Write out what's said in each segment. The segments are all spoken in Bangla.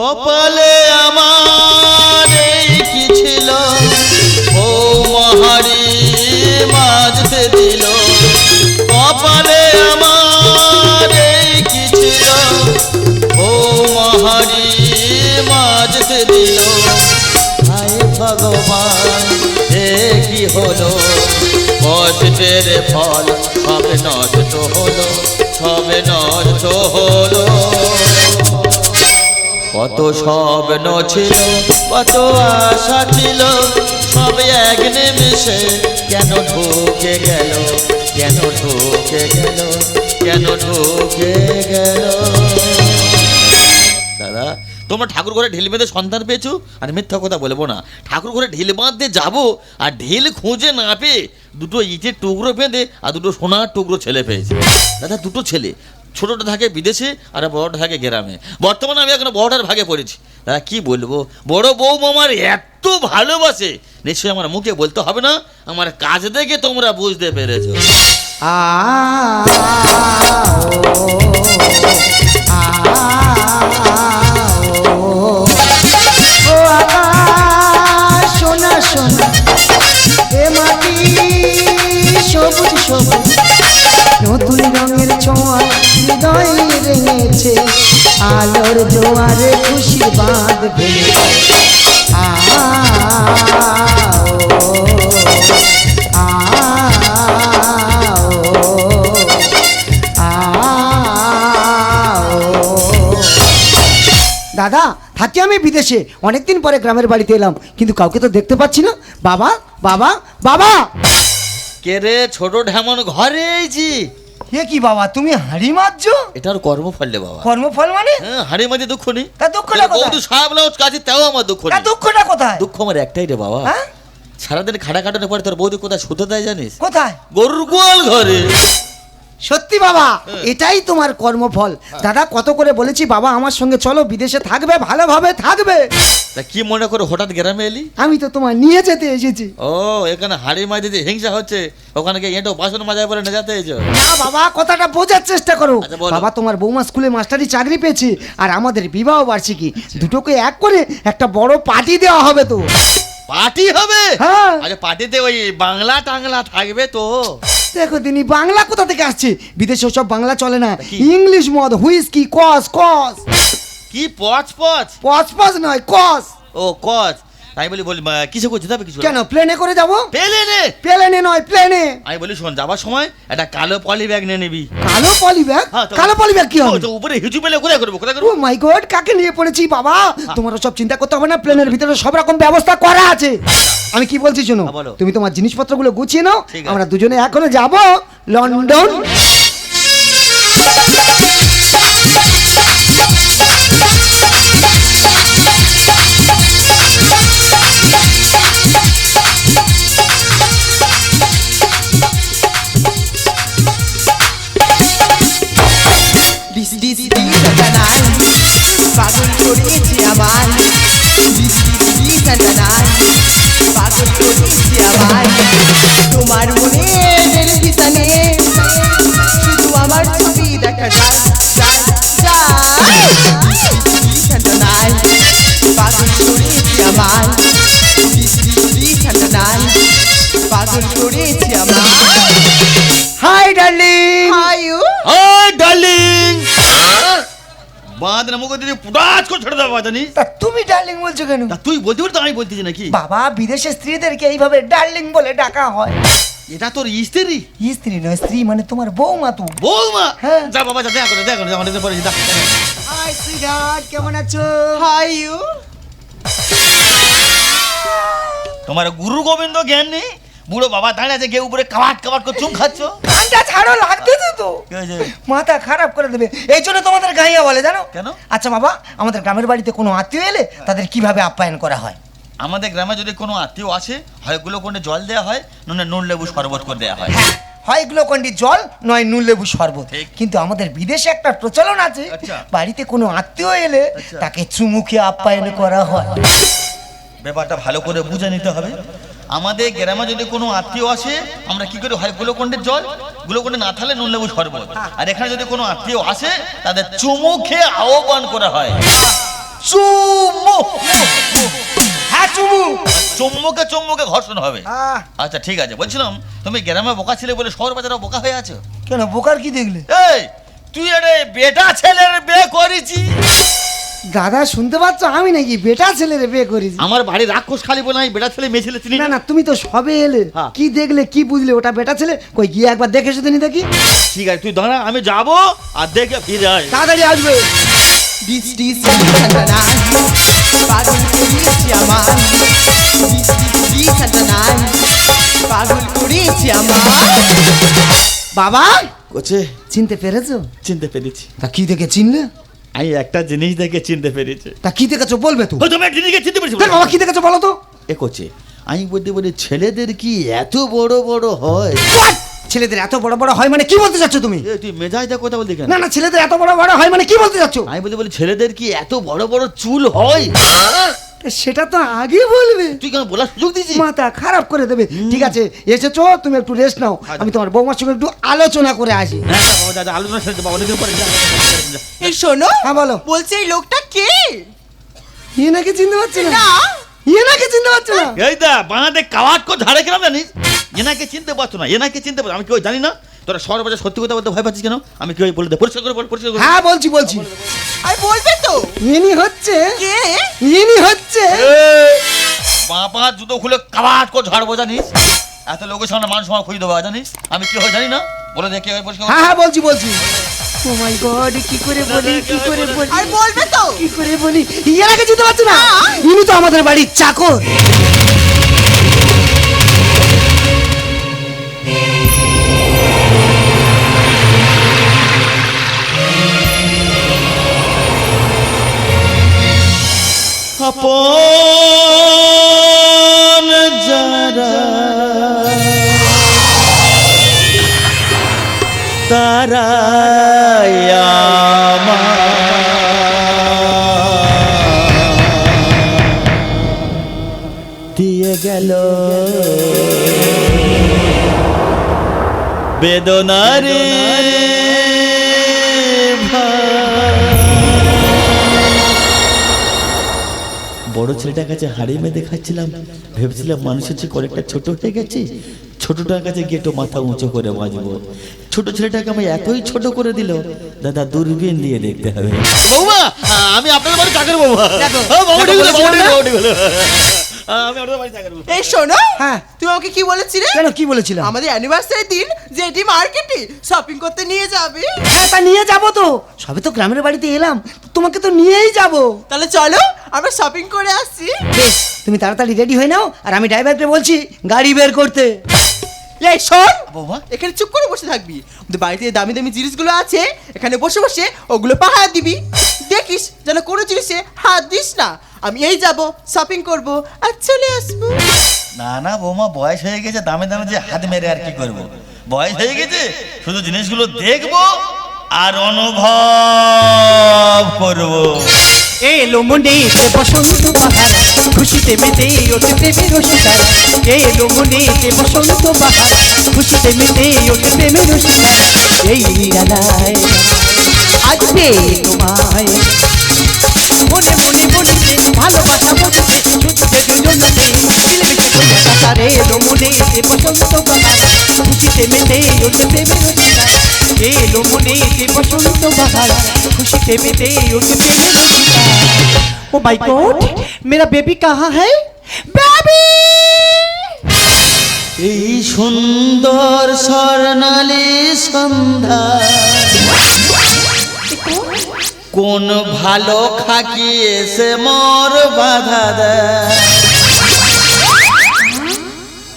কপালে আমার কি ছিল? ও মহারি মাঝতে দিল। কপালে আমার কি ছিল? ও মহারি মাঝতে দিল। হায় ভগবান, এ কি হলো? কষ্টের ফল সব নষ্ট হলো, সব নষ্ট হলো। কত স্বপ্ন ছিল কত আশা ছিল, সব এক নিমিষে। কেন ঢুকে গেল, কেন ঢুকে গেল, কেন ঢুকে গেল? দাদা, তোমরা ঠাকুর ঘরে ঢিল বেঁধে সন্তান পেয়েছ? আর মিথ্যা কথা বলব না। ঠাকুর ঘরে ঢিল বাঁধতে যাব আর ঢিল খুঁজে না পেয়ে দুটো ইটের টুকরো বেঁধে আর দুটো সোনার টুকরো ছেলে পেয়েছে। দাদা, দুটো ছেলে। ছোটটা থাকে বিদেশে আর বড়টা থাকে গ্রামে। বর্তমানে আমি এখন বড়টার ভাগে পড়েছি। দাদা, কী বলব? বড় বউ আমার এত ভালোবাসে। নিশ্চয়ই আমার মুখে বলতে হবে না, আমার কাজ দেখে তোমরা বুঝতে পেরেছ। নতুন রঙের ছোঁয়া হৃদয় রেঙেছে আলোর জোয়ারে খুশি ভেঙেছে দাদা, থাকি আমি বিদেশে। অনেকদিন পরে গ্রামের বাড়িতে এলাম, কিন্তু কাউকে তো দেখতে পাচ্ছি না। বাবা বাবা বাবা! কে রে ছোট ঢেমন ঘরে এ কি বাবা তুমি হাঁড়ি মারছো এটার কর্মফল রে বাবা। কর্মফল মানে? হ্যাঁ হাড়ি মাঝে দুঃখ নেই। তা দুঃখটা কোথায়? বৌদি সাহেব লাউজ কাছে তাও আমার দুঃখ তা নেই। দুঃখটা কোথায়? দুঃখ আমার একটাই রে বাবা। হ্যাঁ? সারাদিন খাটা খাটানোর পরে তোর বৌদি কোথায় শুতে দেয় জানিস? কোথায়? গরুর গোয়াল ঘরে। সত্যি বাবা এটাই তোমার কর্মফল। দাদা কত করে বলেছি বাবা আমার সঙ্গে চলো বিদেশে থাকবে ভালোভাবে থাকবে। তা কি মনে করে হঠাৎ গ্রামে এলি? আমি তো তোমার নিয়ে যেতে এসেছি। ও এখানে হাড়ি মাঝে যে হিংসা হচ্ছে ওখানে গিয়ে এঁটো বাসন মাজায় পরে না যেতে এসো না বাবা কথাটা বোঝার চেষ্টা করো। আচ্ছা, বাবা তোমার বৌমা স্কুলে মাস্টারি চাকরি পেয়েছে আর আমাদের বিবাহ বার্ষিকী দুটোকে এক করে একটা বড় পার্টি দেওয়া হবে তো। পার্টি হবে? হ্যাঁ। আচ্ছা পার্টিতে ওই বাংলা টাংলা থাকবে তো। দেখো তিনি বাংলা কোথা থেকে আসছে? বিদেশে সব বাংলা চলে না। ইংলিশ মদ হুইস্কি কস কস। কি পচ পচ? পচ পচ নয় কস। ও কচ আমি বলি বলি আহ, কিসে যাবে কিছু কেন প্লেনে করে যাব? পেলে রে প্লেনে নয় প্লেনে আমি বলি শোন যাবার সময় একটা কালো পলি ব্যাগ নিয়ে নিবি। কালো পলি ব্যাগ হ্যাঁ, তো- কালো পলি ব্যাগ কি ও, হবে? তো উপরে হিচু পেলে কোথায় করব কোথায় ও করব মাই গড কাকে নিয়ে পড়েছি বাবা? তোমার সব চিন্তা করতে হবে না প্লেনের ভিতরে সব রকম ব্যবস্থা করা আছে। আমি কি বলছি শোনো হ্যাঁ, বলো। তুমি তোমার জিনিসপত্রগুলো গুছিয়ে নাও ঠিক আছে। আমরা দুজনে এখনও যাব লন্ডন। ডার্লিং! বাঁধ না মুখ দিয়ে পুটাচ করে ছেড়ে দেবো জানি তা তুমি ডার্লিং বলছো কেন? তা তুই বলতে পারি তো আমি বলতেছি নাকি? বাবা বিদেশে স্ত্রীদেরকে এইভাবে ডার্লিং বলে ডাকা হয়। এটা তোর স্ত্রী? স্ত্রী নয় স্ত্রী মানে তোমার বৌমা তো। বৌমা? হ্যাঁ। যা বাবা যা দেখা দেখা অনেকদিন পরে যা হাই সুইটহার্ট কেমন আছো? হাইউ তোমার গুরু গোবিন্দ জ্ঞান? নেই বুড়ো বাবা দাঁড়িয়ে আছে গিয়ে উপরে কাবাট কাবাট করে চুম খাচ্ছ। কানটা ছাড়ো লাগতেছে তো মাথা খারাপ করে দেবে। এই জন্য তোমাদের গাইয়া বলে জানো? কেন? আচ্ছা বাবা আমাদের গ্রামের বাড়িতে কোনো আত্মীয় এলে তাদের কীভাবে আপ্যায়ন করা হয়? আমাদের গ্রামে যদি কোনো আত্মীয় আসে হয়গুলো জল দেওয়া হয় নুনে নুন লেবু শরবত করে দেওয়া হয়। হ্যাঁ হয় গ্লুকন্ডি জল নয় নুন লেবু শরবত। কিন্তু আমাদের বিদেশে একটা প্রচলন আছে। আচ্ছা। বাড়িতে কোনো আত্মীয় এলে আচ্ছা। তাকে চুমুকে আপ্যায়ন করা হয়। ব্যাপারটা ভালো করে বুঝে নিতে হবে। আমাদের গ্রামে যদি কোনো আত্মীয় আসে আমরা কি করি হয়? গ্লুকন্ডের জল? গ্লুকন্ডে না থাকলে নুন লেবু শরবত। আর এখানে যদি কোনো আত্মীয় আসে তাদের চুমু খেয়ে আহ্বান করা হয়। হ্যাঁ চুমু! চুম্বকে চুম্বকে ঘর্ষণ হবে। আচ্ছা ঠিক আছে। বলছিলাম তুমি গ্রামে বোকা ছিলে বলে শহর বাজারে বোকা হয়ে আছো? কেন বোকার কি দেখলে? এই তুই আরে বেটা ছেলের বিয়ে করেছি দাদা শুনতে পাচ্ছ? আমি নাকি বেটা ছেলেরে বিয়ে করেছি। আমার বাড়ির রাক্ষস খালি বলে আমি বেটা ছেলে মেয়ে ছেলে চিনি না। না তুমি তো সবে এলে। হ্যাঁ। কি দেখলে কি বুঝলে ওটা বেটা ছেলে? কই গিয়ে একবার দেখে দিনি দেখি ঠিক আছে তুই দাঁড়া আমি যাব আর দেখে ফিরে আয়। তাড়াতাড়ি আসবে। ডিস ডিস পাগল করেছে আমার। ডিস ডিস পাগল করেছে আমার। বাবা কোচে। চিনতে পেরেছ? চিনতে পেরেছি। তা কি দেখে চিনলে? আমি একটা জিনিস দেখে চিনতে পেরেছি। তা কি দেখেছ বলবে তো। তুমি একটা জিনিসকে চিনতে পেরেছি বাবা কি দেখেছ বলো তো। এ করছে। আমি বলতে বলি ছেলেদের কি এত বড় বড় হয়? ছেলেদের এত বড় বড় হয় মানে কি বলতে চাচ্ছো তুমি? তুই তুই মেজাজটা কথা বলতে কেন? না না ছেলেদের এত বড় বড় হয় মানে কি বলতে চাচ্ছ? আমি বলতে বলি ছেলেদের কি এত বড় বড় চুল হয়? সেটা তো আগে বলবে। তুই কেন বলার সুযোগ দিছিস মাথা খারাপ করে দেবে। ঠিক আছে এসেছ তুমি একটু রেস্ট নাও। আচ্ছা। আমি তোমার বৌমার সঙ্গে একটু আলোচনা করে আসি। হ্যাঁ, যা বাবা, যা, যা, আলোচনা বাবা, অনেকদিন পরে। এই শোনো হ্যাঁ বলো। বলছে এই লোকটা কে? ইয়ে নাকি চিনতে পারছ না। না। ইয়ে নাকি চিনতে পারছ না? এই দা বাঁধে কাওয়াট করে ঝাড়ে কেন জানিস? এনাকে চিনতে পারছ না এনাকে চিনতে পারছ আমি কেউ জানি না। তোরা বাজার সত্যি কথা বলতে ভয় পাচ্ছিস কেন? আমি কেউ বলে দে পরিষ্কার করে বল পরিষ্কার করে হ্যাঁ বলছি বলছি। আর বলবে তো। ইনি হচ্ছে কে? ইনি হচ্ছে বাবা জুতো খুলে কাওয়াট করে ঝাড়বো জানিস? এত লোকের সামনে মান সময় খুঁজে দেবো জানিস? আমি কি হয় জানি না? বলে দে কে হয় পরিষ্কার হ্যাঁ হ্যাঁ বলছি বলছি। ও মাই গড কি করে বলি কি করে বলি? আর বলবে তো। কি করে বলি? ইয়ে নাকি চিনতে পারছ না? ইনি তো আমাদের বাড়ির চাকর। আপন যারা তারা দিয়ে গেল বেদনারে বড় ছেলেটার কাছে হাড়ি মেয়ে খাচ্ছিলাম। ভেবেছিলাম মানুষের চেয়ে কয়েকটা ছোট হয়ে গেছে। ছোটটার কাছে গিয়ে একটু মাথা উঁচু করে বাঁচব। ছোট ছেলেটাকে আমি এতই ছোট করে দিল দাদা দূরবীন দিয়ে দেখতে হবে। বৌমা আমি আপনার বাড়ি চাকর বৌমা। হ্যাঁ। এই শোনো হ্যাঁ। তুমি আমাকে কি বলেছিলে? কেন কি বলেছিলাম? আমাদের অ্যানিভার্সারি দিন যেটি মার্কেটে শপিং করতে নিয়ে যাবে। হ্যাঁ তা নিয়ে যাব তো। সবে তো গ্রামের বাড়িতে এলাম তোমাকে তো নিয়েই যাব। তাহলে চলো আমরা শপিং করে আসছি বেশ তুমি তাড়াতাড়ি রেডি হয়ে নাও আর আমি ড্রাইভারকে বলছি গাড়ি বের করতে। এই শোন! বৌমা এখানে চুপ করে বসে থাকবি। বাড়িতে দামি দামি জিনিসগুলো আছে এখানে বসে বসে ওগুলো পাহারা দিবি। দেখিস যেন কোনো জিনিসে হাত দিস না। আমি এই যাব শপিং করব আর চলে আসব। না না বৌমা বয়স হয়ে গেছে দামে দামে যে হাত মেরে আর কি করব? বয়স হয়ে গেছে শুধু জিনিসগুলো দেখব আর অনুভব করব। এলো মনে বসন্ত বাহার খুশিতে মেতে ওঠে প্রেমের শিকার এলো মনে যে বসন্ত বাহার খুশিতে মেতে ওঠে প্রেমের শিকার এই নিরালায় আসবে তোমায় মনে মনে বলিতে ভালোবাসা বলতে ছুটতে দুজনাতে মিলেমিশে করে কাতারে এলো মনে যে বসন্ত বাহার খুশিতে মেতে ওঠে প্রেমের এলো মনে যে বসন্ত বাহার খুশিতে মেতে ওকে পেলে ও মাই গড মেরা বেবি কাহা হ্যায়? বেবি! এই সুন্দর স্বর্ণালী সন্ধ্যা কোন ভালো খাকি এসে মর বাধা দেয়।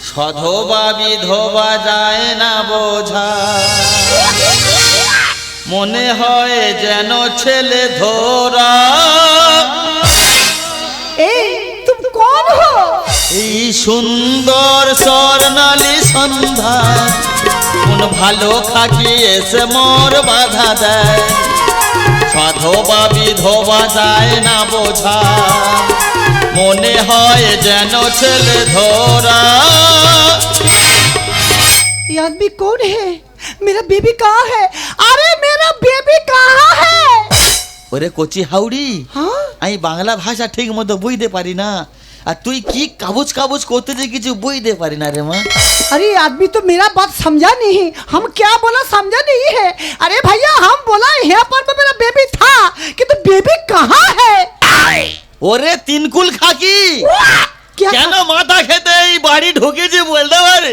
সধবা বিধবা যায় না বোঝা। মনে হয় যেন ছেলে ধরা ए तुम कौन हो এই সুন্দর স্বর্ণালী সন্ধ্যা কোন ভালো খাকি এসে মোর বাধা দেয় সধবা বিধবা যায় না বোঝা মনে হয় যেন ছেলে ধরা ये आदमी कौन है मेरा बेबी कहाँ है अरे मेरा बेबी कहाँ है ওরে কচি হাউড়ি হ্যাঁ আমি বাংলা ভাষা ঠিক মতো বুঝতে পারি না আর তুই কি কাগজ কাগজ করতে যে কিছু বুঝতে পারি না রে মা अरे आदमी तो मेरा बात समझा नहीं हम क्या बोला समझा नहीं है अरे भैया हम बोला यहाँ पर में मेरा बेबी था किंतु बेबी कहाँ है ওরে তিনকুল খাকি क्या কেন মাথা খেতে এই বাড়ি ঢুকেছে বলতে পারে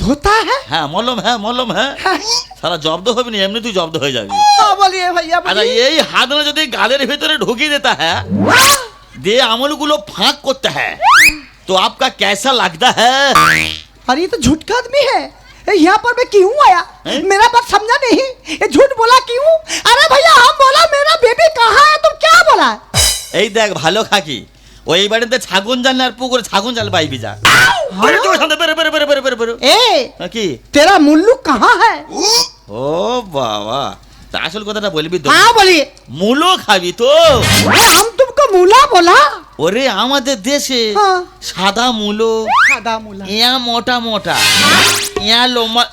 धोता है হ্যাঁ মলম হ্যাঁ মলম হ্যাঁ हाँ সারা জব্দ হবে না এমনি তুই জব্দ হয়ে যাবি हाँ, बोलिए भैया আচ্ছা बोलिए এই হাত না যদি গালের ভিতরে ঢুকিয়ে देता है दे আমলগুলো ফাঁক করতে है तो आपका कैसा लगता है अरे ये तो झूठ का आदमी है ए, यहाँ पर मैं क्यों आया हैं? मेरा बात समझा नहीं ये झूठ बोला क्यों अरे भैया हम बोला मेरा बेबी कहाँ है तुम क्या बोला এই দেখ ভালো খাকি ওই বাড়িতে ছাগন জাল আর পুকুরে ছাগন জাল পাইবি যা। হ্যাঁ, কি? তেরা মুল্লুক কাহা হ্যাঁ ও বাবা তা আসল কথাটা বলবি তো। হ্যাঁ বলি? মূলো খাবি তো। আম তুমকে মূলা বলা। ওরে আমাদের দেশে হ্যাঁ। সাদা মূলো সাদা মূলা। ইয়া মোটা মোটা হ্যাঁ। ইয়া লোমা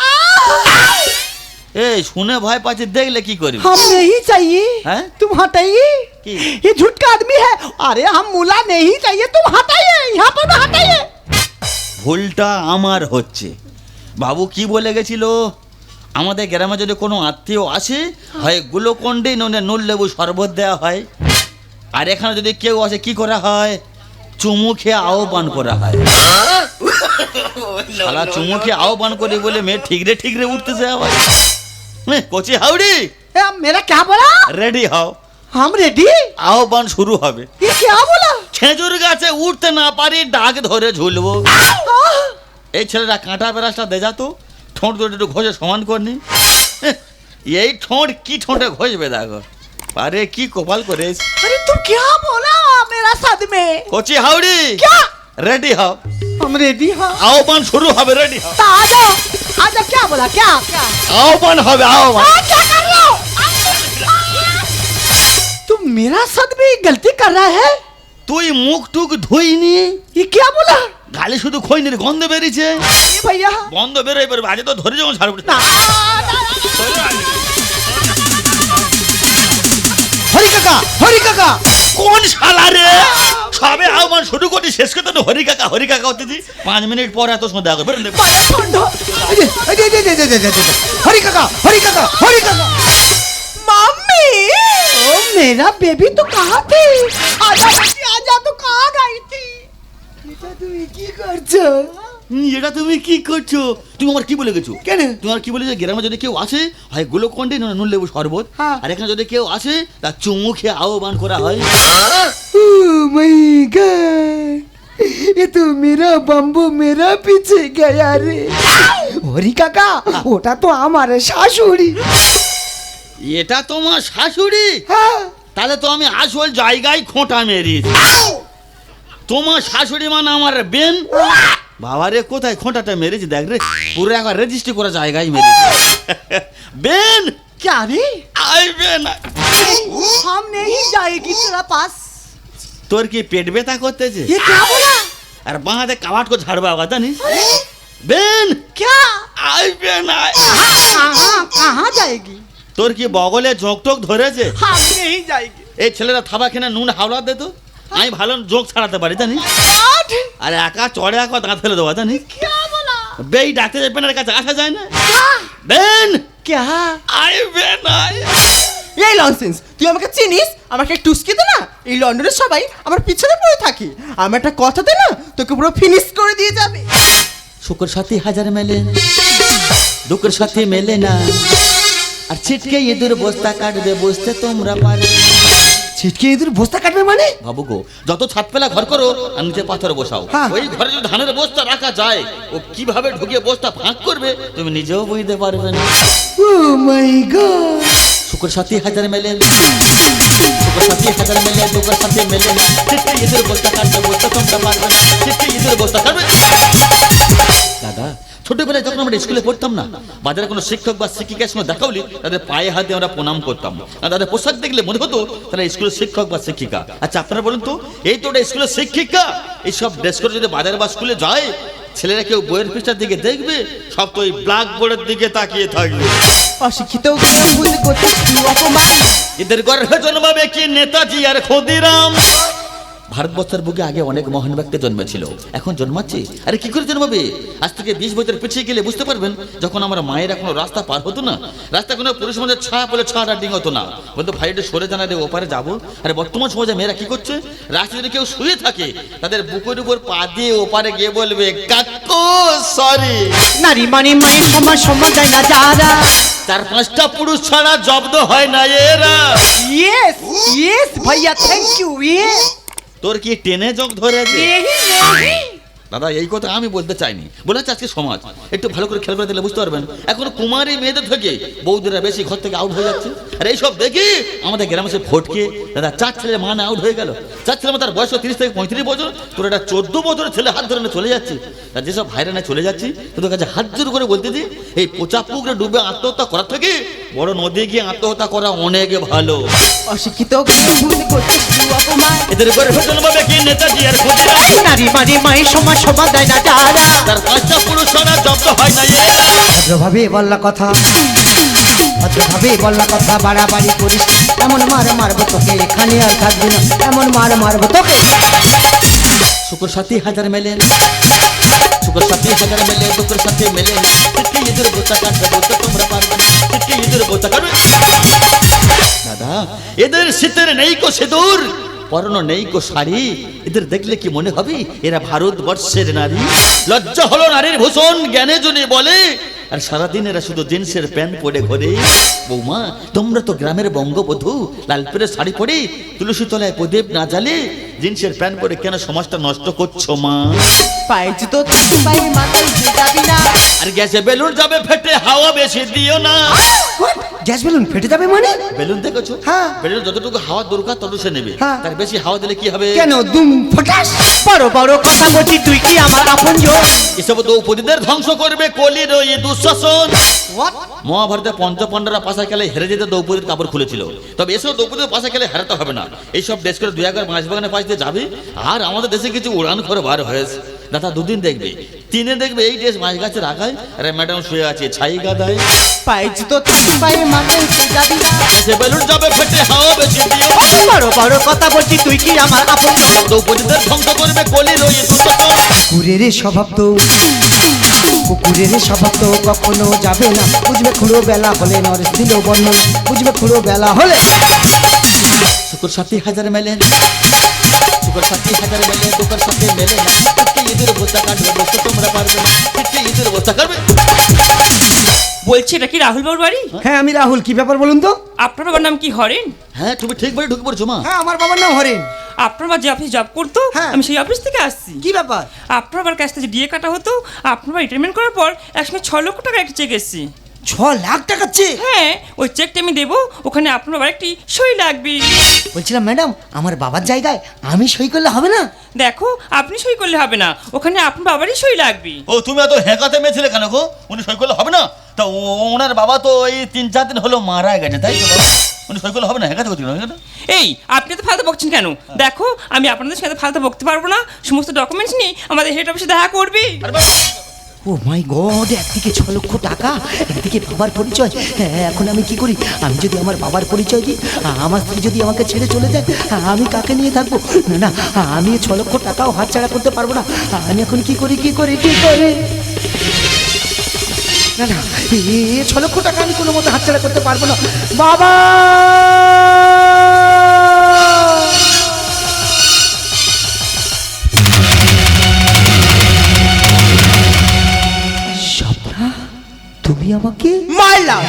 এই শুনে ভয় পাচ্ছি দেখলে কি করবি हम नहीं चाहिए हैं? तुम हटाइए की? ये झूठ का आदमी है अरे हम मूला नहीं चाहिए तुम हटाइए यहाँ पर ना हटाइए ভুলটা আমার হচ্ছে বাবু কি বলে গেছিল আমাদের গ্রামে যদি কোনো আত্মীয় আসে হয় গ্লুকন্ডি ননে নুল লেবু শরবত দেওয়া হয় আর এখানে যদি কেউ আসে কি করা হয় চুমু খেয়ে আহ্বান করা হয় শালা চুমু খেয়ে আহ্বান করে বলে মেয়ে ঠিকরে ঠিকরে উঠতেছে আবার হ্যাঁ, কচি হাউড়ি ए, मेरा क्या बोला রেডি হও हम रेडी আহ্বান শুরু হবে ये क्या बोला খেজুর গাছে উঠতে না পারি ডাক ধরে ঝুলবো हाँ? এই ছেলেটা কাঁটা বেরাসটা দে যা তো ঠোঁট দুটো একটু ঘষে সমান করনি এই ঠোঁট কি ঠোঁটে ঘষবে দেখো আরে কি কপাল করে अरे तू क्या बोला मेरा साथ में কচি হাউড়ি क्या রেডি হও हम रेडी हाँ আহ্বান শুরু হবে রেডি হও तो आ जाओ आ जाओ क्या बोला क्या क्या আহ্বান হবে আহ্বান हाँ, क्या कर रहे हो तुम मेरा साथ में गलती कर रहा है তুই মুখ টুক ধুইনি ये क्या बोला গালে শুধু খইনির গন্ধ বেরিয়েছে ये भैया গন্ধ বেরোয় বেরোবে আজ তো ধরে যখন ছাড়ব ना, হরি কাকা হরি কাকা কোন শালা রে সবে আহ্বান শুরু করছি শেষ করতে তো হরি কাকা হরি কাকা হতে দি পাঁচ মিনিট পর এত সময় দেখা বেরোন পায়ে খন্ড এই যে, এই যে, এই যে, এই যে, এই যে, এই যে, এই যে, হরি কাকা হরি কাকা হরি কাকা মাম্মি ओ मेरा बेबी तो कहाँ थी आजा बेटी आजा तो कहाँ गई थी এটা তুমি কি করছো হুম, এটা তুমি কি করছ? তুমি আমার কি বলে গেছো? কেন? তুমি আর কি বলেছ গ্রামে যদি কেউ আসে হয় গোলকণ্ডে নুন লেবু শরবত। আর এখানে যদি কেউ আসে তার চুমু খেয়ে আহ্বান করা হয়। এ তো মেরা বাম্বু মেরা পিছে গেয়া রে। হরি কাকা ওটা তো আমার শাশুড়ি। এটা তোমার শাশুড়ি? তাহলে তো আমি আসল জায়গায় খোঁটা মেরি তোমার শাশুড়ি মানে আমার বেন। বাবা রে কোথায় খোঁটাটা মেরেছি দেখ রে পুরো একবার রেজিস্ট্রি করা জায়গায় মেরেছি বেন क्या रे আই বেন हम नहीं जाएगी तेरा पास তোর কি পেট ব্যথা করতেছে ये क्या बोला আর বাঁহাতে কাবাট করে ঝাড়বা কথা জানিস বেন क्या আই বেন আই कहाँ कहाँ जाएगी তোর কি বগলে ঝোঁক টোক ধরেছে हम नहीं जाएगी এই ছেলেরা থাবা খেনে নুন হাওলা দে তো আমি ভালো যোগ ছাড়াতে পারি জানি oh আরে একা চড়ে একা দাঁত ফেলে দেবো জানি বেই ডাকতে যাবেন আর কাছে আসা যায় না। বেন! ক্যা? আই বেন আই। এই লনসেন্স তুই আমাকে চিনিস? আমাকে টুসকে দে না? এই লন্ডনের সবাই আমার পিছনে পড়ে থাকি। আমার একটা কথা দে না? তোকে পুরো ফিনিশ করে দিয়ে যাবে। শুকর সাথে হাজার মেলে দুঃখের সাথে মেলে না। আর ছিটকে ইঁদুর বস্তা কাটবে বসতে তোমরা পারবে ছিটকে ইঁদুর বস্তা কাটবে মানে? ভাবু গো যত ছাদ পেলা ঘর করো আর নিচে পাথর বসাও। ওই ঘরে যদি ধানের বস্তা রাখা যায় ও কীভাবে ঢুকিয়ে বস্তা ফাঁক করবে তুমি নিজেও বুঝতে পারবে না। Oh my god. শুক্র সাথী হাজার মেলে শুক্র সাথী হাজার মেলে দুঃখের সাথে মেলে চিঠি ঈদের বস্তা কাটবে বস্তা তোমরা পারবে না চিঠি ঈদের বস্তা কাটবে। ছোটবেলায় যখন আমরা স্কুলে পড়তাম না বাজারে কোনো শিক্ষক বা শিক্ষিকার সঙ্গে দেখা হলে তাদের পায়ে হাতে আমরা প্রণাম করতাম। আর তাদের পোশাক দেখলে মনে হতো তারা স্কুলের শিক্ষক বা শিক্ষিকা। আচ্ছা আপনারা বলুন তো এই তো ওটা স্কুলের শিক্ষিকা। এইসব ড্রেস করে যদি বাজারে বা স্কুলে যায় ছেলেরা কেউ বইয়ের পৃষ্ঠার দিকে দেখবে সব তো ওই ব্ল্যাক বোর্ডের দিকে তাকিয়ে থাকবে। অশিক্ষিত অপমান? এদের গর্ভে জন্মাবে কি নেতাজি আর ক্ষুদিরাম? ভারতবর্ষের বুকে আগে অনেক মহান ব্যক্তি জন্মেছিল। এখন জন্মাচ্ছে? আরে কি করে জন্মাবে? আজ থেকে বিশ বছর পিছিয়ে গেলে বুঝতে পারবেন যখন আমার মায়ের কোনো রাস্তা পার হতো না রাস্তা কোনো পুরুষ আমাদের ছায়া বলে ছাড়া ডিং হতো না। বলতো ভাইটা সরে জানা রে ওপারে যাব। আরে বর্তমান সমাজে মেয়েরা কি করছে? রাস্তায় যদি কেউ শুয়ে থাকে তাদের বুকের উপর পা দিয়ে ওপারে গিয়ে বলবে কাকু সরি। নারী মানে মায়ের সমান সমান যায় না যারা। চার পাঁচটা পুরুষ ছাড়া জব্দ হয় না এরা। ইয়েস ইয়েস ভাইয়া থ্যাংক ইউ ইয়েস তোর কি টেনে জগ ধরে দাদা এই কথা আমি বলতে চাইনি। বলে আজকে সমাজ। একটু ভালো করে খেয়াল করে দিলে বুঝতে পারবেন। এখন কুমারী মেয়েদের থেকে বৌদিরা বেশি ঘর থেকে আউট হয়ে যাচ্ছে। আর এইসব দেখি আমাদের গ্রামে সে ফটকে। দাদা চার ছেলের মানে আউট হয়ে গেল। চার ছেলে তার বয়স তিরিশ থেকে পঁয়ত্রিশ বছর। তোর একটা চোদ্দ বছরের ছেলে হাত ধরে চলে যাচ্ছে। আর যেসব ভাইরা চলে যাচ্ছি তোদের কাছে হাত জোর করে বলতে দিই এই পোচা পুকুরে ডুবে আত্মহত্যা করার থেকে বড় নদী গিয়ে আত্মহত্যা করা অনেক ভালো। অশিক্ষিত এদের করে জন্মাবে কি নেতাজি আর নারী মানে মায়ের সমান যায় না যারা। তার পাঁচটা পুরুষ জব্দ হয় না ভদ্রভাবে বললা কথা। ভদ্রভাবে বললা কথা বাড়াবাড়ি করিস এমন মার মারবো তোকে এখানে আর থাকবি না। এমন মার মারবো তোকে। শুক্র সাথী হাজার মেলে শুক্র সাথী হাজার মেলে কো শাড়ি এদের দেখলে কি মনে হবে এরা ভারতবর্ষের নারী লজ্জা হলো নারীর ভূষণ জ্ঞানে জনে বলে আর সারাদিন এরা শুধু জিন্সের প্যান্ট পরে ঘরে বৌমা তোমরা তো গ্রামের বঙ্গবধূ লাল পেরে শাড়ি পরে তুলসী তলায় প্রদীপ না জ্বালে জিন্সের প্যান্ট পরে কেন সমাজটা নষ্ট করছ মা? পায়ে জুতো পায়ে মাথায় দিয়ে না আর গ্যাসে বেলুন যাবে ফেটে হাওয়া বেশি দিও না। গ্যাস বেলুন ফেটে যাবে মানে? বেলুন দেখেছ? হ্যাঁ। বেলুন যতটুকু হাওয়া দরকার তত সে নেবে। হ্যাঁ। তার বেশি হাওয়া দিলে কি হবে? কেন দুম ফটাস? বড় বড় কথা বলছি তুই কি আমার আপন এসব দ্রৌপদীদের ধ্বংস করবে কলির ওই দুঃশাসন। মহাভারতে পঞ্চপাণ্ডরা পাশা খেলে হেরে যেতে দ্রৌপদীর কাপড় খুলেছিল। তবে এসব দ্রৌপদীর পাশা খেলে হারাতে হবে না। এইসব দেশ করে দুই একবার মাছ বাগানে পাশ দিয়ে যাবে আর আমাদের দেশে কিছু উড়ান করে বার হয়েছে। দাদা দুদিন দেখবে। তিনে দেখবে এই দেশ মাছ গাছের আগায় আরে ম্যাডাম শুয়ে আছে ছাই গাদায়। জুতো তুই পায়ে দিয়ে যাবি এসে বেলুন যাবে ফেটে হাওয়া বেশি দিও বড় বড় কথা বলছি তুই কি আমার আপন? দ্রৌপদীদের ধ্বংস করবে কলির ওই দুঃশাসন কুকুরের স্বভাব তো। কুকুরের স্বভাব তো কখনো যাবে না। বুঝবে খুঁড়ো বেলা হলে নরেশ দিল বর্ণনা। বুঝবে খুঁড়ো বেলা হলে শুকুর সাথী হাজার মেলে শুকুর সাথী হাজার মেলে দুপুর সাথে মেলে না। বোঝা কাটবে বসতে তোমরা পারবে না। কাটবে। বলছি এটা কি রাহুল বাবুর বাড়ি? হ্যাঁ আমি রাহুল। কি ব্যাপার বলুন তো? আপনার বাবার নাম কি হরেন? হ্যাঁ তুমি ঠিক বলে ঢুকে পড়ছো মা। হ্যাঁ আমার বাবার নাম হরেন। আপনার বাবা যে অফিস জব করতো হ্যাঁ। আমি সেই অফিস থেকে আসছি। কি ব্যাপার? আপনার বাবার কাছ থেকে যে ডিএ কাটা হতো আপনার বাবা রিটায়ারমেন্ট করার পর একসময় ছ লক্ষ টাকা একটা চেক এসেছি। ছ লাখ টাকা চেক হ্যাঁ ওই চেকটা আমি দেবো ওখানে আপনার বাবার একটি সই লাগবে। বলছিলাম ম্যাডাম আমার বাবার জায়গায় আমি সই করলে হবে না? দেখো আপনি সই করলে হবে না ওখানে আপনার বাবারই সই লাগবে। ও তুমি এত হেঁকাতে মেয়েছিলে কেন গো? উনি সই করলে হবে না? তা ও- ওনার বাবা তো এই তিন চার দিন হলো মারা গেছে তাই তো? উনি সই করলে হবে না? হেঁকাতে না এই আপনি তো ফালতু বকছেন কেন? দেখো আমি আপনাদের সাথে ফালতু বকতে পারব না। সমস্ত ডকুমেন্টস নিয়ে আমাদের হেড অফিসে দেখা করবি। ও মাই গড একদিকে ছ লক্ষ টাকা একদিকে বাবার পরিচয়। হ্যাঁ এখন আমি কি করি? আমি যদি আমার বাবার পরিচয় দিই আমার স্ত্রী যদি আমাকে ছেড়ে চলে যায় আমি কাকে নিয়ে থাকব? না না আমি ছ লক্ষ টাকাও হাতছাড়া করতে পারব না। আমি এখন কি করি কি করি কি করি? না না, এ ছ লক্ষ টাকা আমি কোনো মতো হাতছাড়া করতে পারব না। বাবা! স্বপ্না, তুমি আমাকে মারলাম।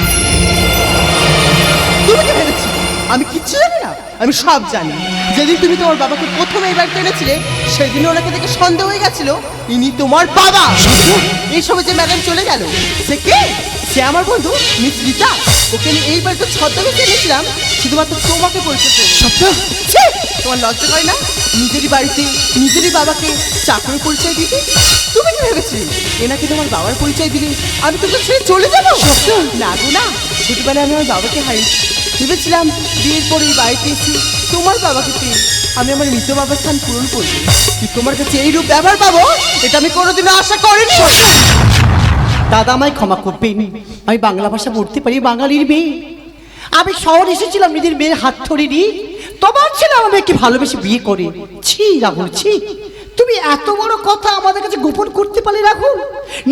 তুমি কি ভেবেছি? আমি কিচ্ছু জানি আমি সব জানি। যেদিন তুমি তোমার বাবাকে প্রথমে এই বাড়িতে এনেছিলে সেদিন ওনাকে দেখে সন্দেহ হয়ে গেছিল ইনি তোমার বাবা। এই সময় যে ম্যাডাম চলে গেল সে কে? সে আমার বন্ধু মিস রীতা ওকে আমি এই বাড়িতে ছদ্মবেশে এনেছিলাম শুধুমাত্র তোমাকে পরিচয়। স্বপ্ন তোমার লজ্জা করে না? নিজেরই বাড়িতে নিজেরই বাবাকে চাকরির পরিচয় দিতে? তুমি কি ভেবেছিলে? এনাকে তোমার বাবার পরিচয় দিলে আমি তোকে ছেড়ে চলে যাব? না গো না ছোটবেলায় আমি আমার বাবাকে হারিয়েছি। ভেবেছিলাম বিয়ের পরে এই বাড়িতে এসে তোমার বাবাকে পেয়ে আমি আমার মৃত বাবার স্থান পূরণ করব। তোমার কাছে এই রূপ ব্যবহার পাবো? এটা আমি কোনোদিনও আশা করিনি। দাদা আমায় ক্ষমা করবেন। আমি বাংলা ভাষা পড়তে পারি, বাঙালির মেয়ে। আমি শহর এসেছিলাম, নিজের মেয়ের হাত ধরে নিয়ে তোমার ছেলে আমার মেয়েকে ভালোবেসে বিয়ে করে। ছি রাহুল, ছি। তুমি এত বড় কথা আমাদের কাছে গোপন করতে পারলে রাখুন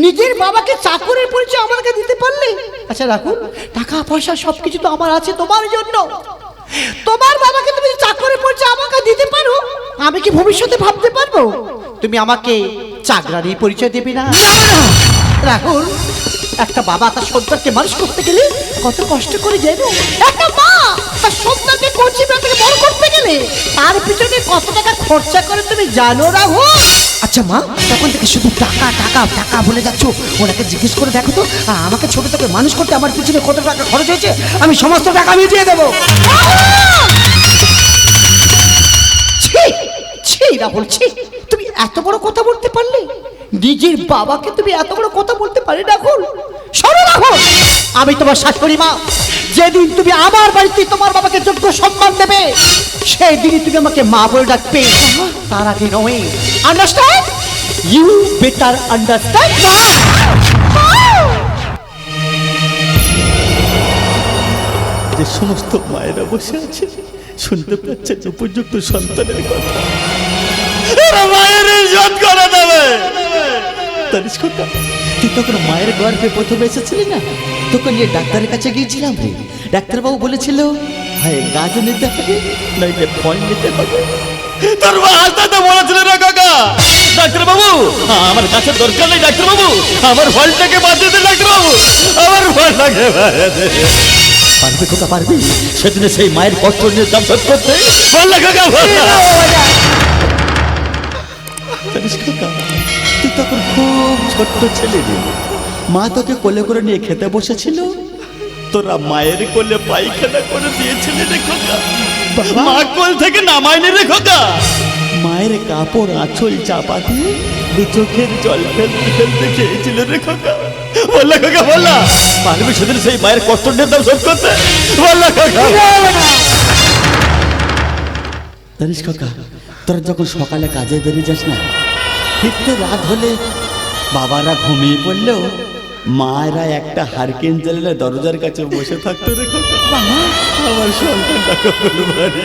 নিজের বাবাকে চাকরের পরিচয় আমাদেরকে দিতে পারলে? আচ্ছা রাখুন টাকা, পয়সা সব কিছু তো আমার আছে তোমার জন্য। তোমার বাবাকে তুমি চাকরের পরিচয় আমাকে দিতে পারো, আমি কি ভবিষ্যতে ভাবতে পারব? তুমি আমাকে চাকরারই পরিচয় দেবে না। রাহুল একটা বাবা তার সন্তানকে মানুষ করতে গেলে কত কষ্ট করে যাইব একটা মা তার সন্তানকে কচি থেকে বড় করতে গেলে তার পিছনে কত টাকা খরচা করে তুমি জানো রাহুল আচ্ছা মা, তখন থেকে শুধু টাকা টাকা টাকা বলে যাচ্ছ। ওনাকে জিজ্ঞেস করে দেখো তো আমাকে ছোট থেকে মানুষ করতে আমার পিছনে কত টাকা খরচ হয়েছে? আমি সমস্ত টাকা মিটিয়ে দেবো। ছি ছি রাহুল, ছি। এত বড় কথা বলতে পারলে? নিজের বাবাকে তুমি এত বড় কথা বলতে পারে রাখুন শোনো রাহুল আমি তোমার শাশুড়ি মা। যেদিন তুমি আমার বাড়িতে তোমার বাবাকে যোগ্য সম্মান দেবে সেই দিনই তুমি আমাকে মা বলে ডাকবে। তার আগে নয়। আন্ডারস্ট্যান্ড ইউ বেটার আন্ডারস্ট্যান্ড যে সমস্ত মায়েরা বসে আছে, শুনতে পাচ্ছেন উপযুক্ত সন্তানের কথা। মায়ের ইজ্জত করে দেবে। খোকা, তুই তখন মায়ের গর্ভে প্রথমে এসেছিলি না? তোকে নিয়ে ডাক্তারের কাছে গিয়েছিলাম রে। ডাক্তারবাবু বলেছিল হয় গাছ নিতে হবে নইলে ফল নিতে হবে। তোর হাসতে বলেছিল না কাকা। ডাক্তারবাবু আমার গাছের দরকার নেই ডাক্তারবাবু। আমার ফলটাকে বাঁচিয়ে দিন ডাক্তারবাবু। আমার ফলটাকে। পারবে খোকা পারবে? সেদিনে সেই মায়ের কষ্ট নিয়ে দাম শোধ করতে। জানিস খোকা তুই তখন খুব ছোট্ট ছেলে মা তোকে কোলে করে নিয়ে খেতে বসেছিল? তোরা মায়ের কোলে পায়খানা করে দিয়েছিলি রে খোকা। মা কোল থেকে নামায়নি রে খোকা। মায়ের কাপড় আঁচল চাপা দিয়ে দু চোখের জল ফেলতে ফেলতে খেয়েছিল রে খোকা। বললা খোকা বললা পারবি সেদিন সেই মায়ের কষ্ট নিয়ে দাম শোধ করতে। বললা খোকা। জানিস কাকা তোরা যখন সকালে কাজে বেরিয়ে যাস না ফিরতে রাত হলে বাবারা ঘুমিয়ে পড়লেও মায়েরা একটা হারকেন জ্বালিয়ে দরজার কাছে বসে থাকতো রে খোকা। আমার সন্তানটা কখন বাড়ি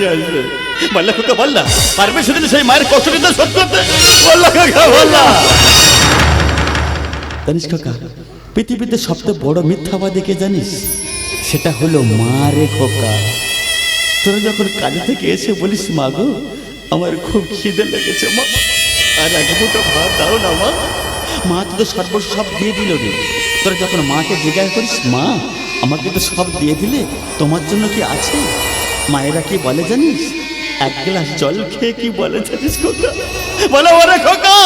বললা খোকা বললা পারবে সেদিন সেই মায়ের কষ্ট নিতে শোধ করতে। বললা খোকা বললা জানিস কাকা পৃথিবীতে সবচেয়ে বড় মিথ্যাবাদীকে জানিস? সেটা হলো মা রে খোকা। তোরা যখন কাজে থেকে এসে বলিস, মা গো আমার খুব খিদে লেগেছে, মা। আর এক মুঠো ভাত দাও না, মা। মা তোদের সর্বস্ব সব দিয়ে দিল রে। তোরা যখন মাকে জিজ্ঞাসা করিস, মা, আমাকে তো সব দিয়ে দিলে, তোমার জন্য কি আছে? মায়েরা কি বলে জানিস? এক গ্লাস জল খেয়ে কি বলে জানিস, খোকা? বলে, ওরে খোকা,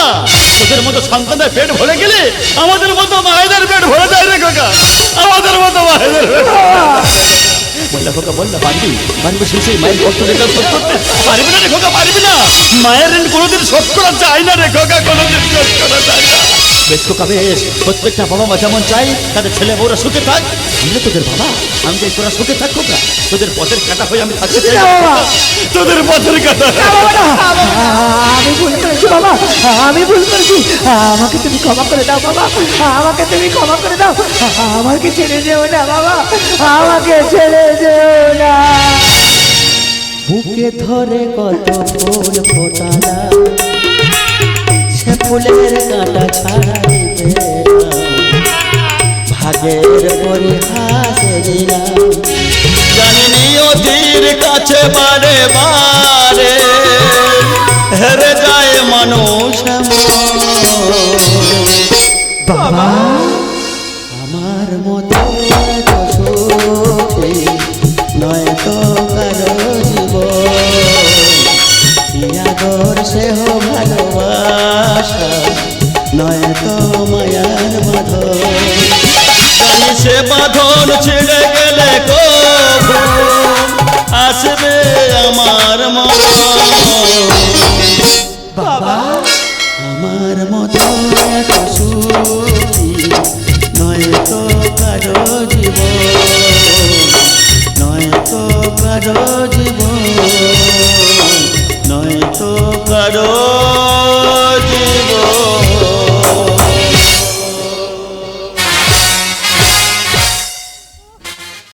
তোদের মতো সন্তানের পেট ভরে গেলে আমাদের মতো মায়েদের পেট ভরে যায় রে, খোকা। আমাদের মতো মায়েদের পেট। বললা খোকা, বললা, পারবি? পারবি সেই মায়ের কষ্ট রেখা শোধ করতে? পারবি না রে খোকা, পারবি না। মায়ের ঋণ কোনোদিন শোধ করা যায় না রে খোকা, কোনোদিন শোধ করা যায় না। বেশ খোকা বেশ প্রত্যেকটা বাবা মা যেমন চাই তাদের ছেলে বউরা সুখে থাক। আমি না তোদের বাবা? আমি চাই তোরা সুখে থাক খোকা তোদের পথের কাটা হয়ে আমি থাকতে চাই। তোদের পথের কাটা। আমি ভুল করেছি বাবা! আমি ভুল করেছি। আমাকে তুমি ক্ষমা করে দাও বাবা! আমাকে তুমি ক্ষমা করে দাও। আমাকে ছেড়ে যেও না বাবা! আমাকে ছেড়ে যেও না। বুকে ধরে কত ফুল ফোটালা ফুলের কাঁটা ছাড়াইতে ভাগের পরিহাস দিলাম। জানিনি অধীর কাছে বারে বারে হেরে যায় মানুষ বাবা আমার মতো নয় তো কারও নয় তো মায়ার বাঁধন। আমি সে বাঁধন ছেড়ে গেলে আসবে আমার বাবা? আমার মতো নয় তো কারও জীবন। নয় তো কারও